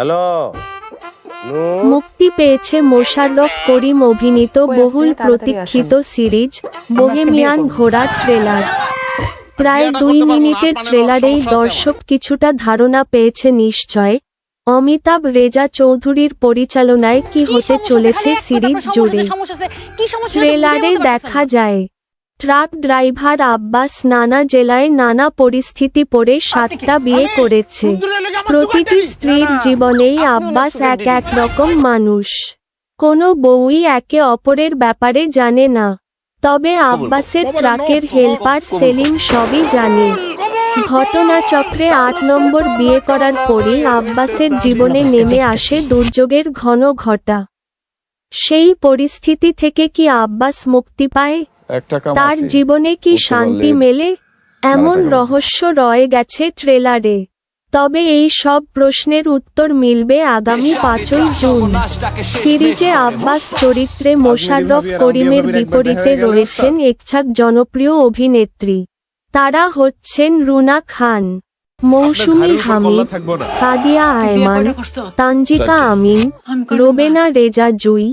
Hello? মুক্তি পেয়েছে মোশাররফ করিম অভিনীত বহুল প্রতীক্ষিত সিরিজ বোহেমিয়ান ঘোড়ার ট্রেলার প্রায় দুই মিনিটের ট্রেলারেই দর্শক কিছুটা ধারণা পেয়েছে নিশ্চয়। অমিতাভ রেজা চৌধুরীর পরিচালনায় কি হতে চলেছে সিরিজ জুড়ে। ট্রেলারে দেখা যায় ট্রাক ড্রাইভার আব্বাস নানা জেলায় নানা পরিস্থিতি পড়ে সাতটা বিয়ে করেছে। প্রতিটি স্ত্রীর জীবনেই আব্বাস এক এক রকম মানুষ। কোনো বউই একে অপরের ব্যাপারে জানে না। তবে আব্বাসের ট্রাকের হেল্পার সেলিম সবই জানে। ঘটনাচক্রে আট নম্বর বিয়ে করার পরই আব্বাসের জীবনে নেমে আসে দুর্যোগের ঘন ঘটা। সেই পরিস্থিতি থেকে কি আব্বাস মুক্তি পায়? তার জীবনে কি শান্তি মেলে? এমন রহস্য রয়ে গেছে ট্রেলারে। তবে এই সব প্রশ্নের উত্তর মিলবে আগামী পাঁচই জুন। সিরিজে আব্বাস চরিত্রে মোশাররফ করিমের বিপরীতে রয়েছেন একছাক জনপ্রিয় অভিনেত্রী। তারা হচ্ছেন রুনা খান মৌসুমী হামিদ সাদিয়া আয়মান তানজিকা আমিন রোবেনা রেজা জুই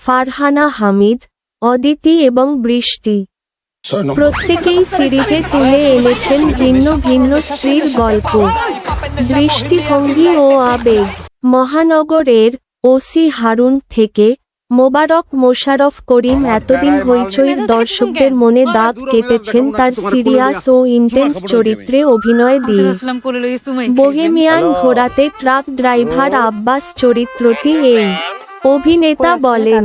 ফারহানা হামিদ অদিতি এবং বৃষ্টি। প্রত্যেকেই সিরিজে তুলে এনেছেন ভিন্ন ভিন্ন স্ত্রীর গল্প। দৃষ্টিভঙ্গি ও আবেগ। মহানগরের ওসি হারুন থেকে মোবারক মোশারফ করিম এতদিন হইচইর দর্শকদের মনে দাগ কেটেছেন তার সিরিয়াস ও ইন্টেন্স চরিত্রে অভিনয় দিয়ে। বোহেমিয়ান। ঘোড়াতে ট্রাক ড্রাইভার আব্বাস চরিত্রটি এই। অভিনেতা বলেন,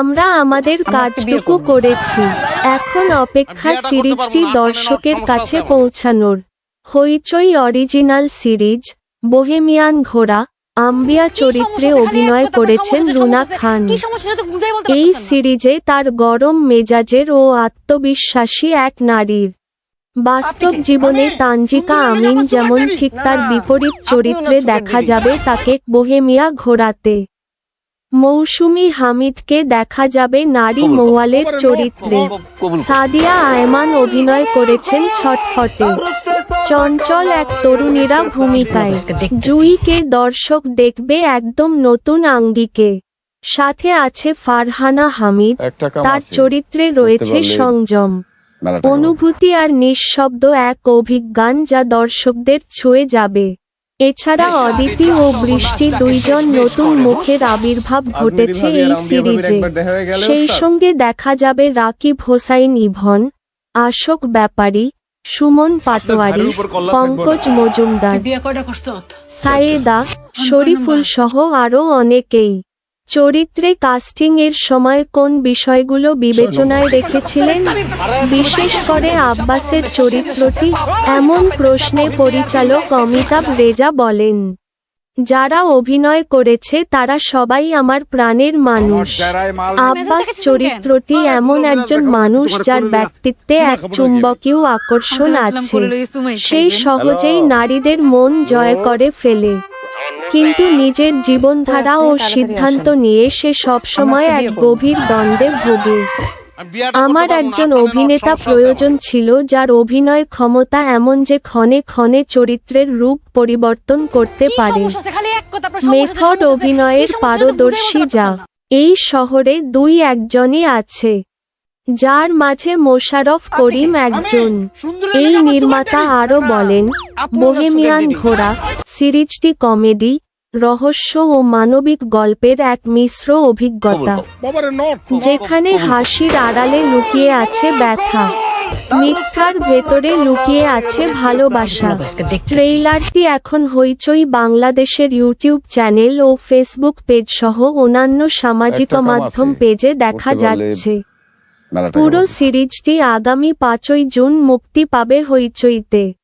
আমরা আমাদের কাজটুকু করেছি। এখন অপেক্ষা সিরিজটি দর্শকের কাছে পৌঁছানোর। হইচই অরিজিনাল সিরিজ বোহেমিয়ান ঘোড়া আম্বিয়া চরিত্রে অভিনয় করেছেন রুনা খান। এই সিরিজে তার গরম মেজাজের ও আত্মবিশ্বাসী এক নারীর। বাস্তব জীবনে তানজিকা আমিন যেমন ঠিক তার বিপরীত চরিত্রে দেখা যাবে তাকে বোহেমিয়া ঘোরাতে মৌসুমি হামিদকে দেখা যাবে নারী মোয়ালের চরিত্রে। সাদিয়া আয়মান অভিনয় করেছেন ছটফটে। চঞ্চল এক তরুণীরা ভূমিকায়। জুইকে দর্শক দেখবে একদম নতুন আঙ্গিকে। সাথে আছে ফারহানা হামিদ। তার চরিত্রে রয়েছে সংযম। অনুভূতি আর নিঃশব্দ এক অভিজ্ঞান যা দর্শকদের ছুঁয়ে যাবে। এছাড়া অদিতি ও বৃষ্টি দুইজন নতুন মুখের আবির্ভাব ঘটেছে এই সিরিজে। সেই সঙ্গে দেখা যাবে রাকিব হোসাইন ইভন আশোক ব্যাপারী সুমন পাটোয়ারি পঙ্কজ মজুমদার সায়েদা শরীফুল সহ আরও অনেকেই। চরিত্রে কাস্টিং এর সময় কোন বিষয়গুলো বিবেচনায় রেখেছিলেন? বিশেষ করে আব্বাসের চরিত্রটি এমন প্রশ্নে পরিচালক অমিতাভ রেজা বলেন। যারা অভিনয় করেছে তারা সবাই আমার প্রাণের মানুষ। আব্বাস চরিত্রটি এমন একজন মানুষ যার ব্যক্তিত্বে এক চুম্বকীয় আকর্ষণ আছে। সেই সহজেই নারীদের মন জয় করে ফেলে। কিন্তু নিজের জীবনধারা ও সিদ্ধান্ত নিয়ে সে সবসময় এক গভীর দ্বন্দ্বে ভোগে। আমার একজন অভিনেতা প্রয়োজন ছিল যার অভিনয় ক্ষমতা এমন যে ক্ষণে ক্ষণে চরিত্রের রূপ পরিবর্তন করতে পারে। মেথড অভিনয়ের পারদর্শী যা। এই শহরে দুই একজনই আছে যার মাঝে মোশাররফ করিম একজন। এই নির্মাতা আরও বলেন বোহেমিয়ান ঘোড়া সিরিজটি কমেডি রহস্য ও মানবিক গল্পের এক মিশ্র অভিজ্ঞতা। যেখানে হাসির আড়ালে লুকিয়ে আছে ব্যথা। মিথ্যার ভেতরে লুকিয়ে আছে ভালোবাসা। ট্রেইলারটি এখন হইচই বাংলাদেশের ইউটিউব চ্যানেল ও ফেসবুক পেজ সহ অন্যান্য সামাজিক মাধ্যম পেজে দেখা যাচ্ছে। পুরো। সিরিজটি আগামী পাঁচই জুন মুক্তি পাবে হইচইতে।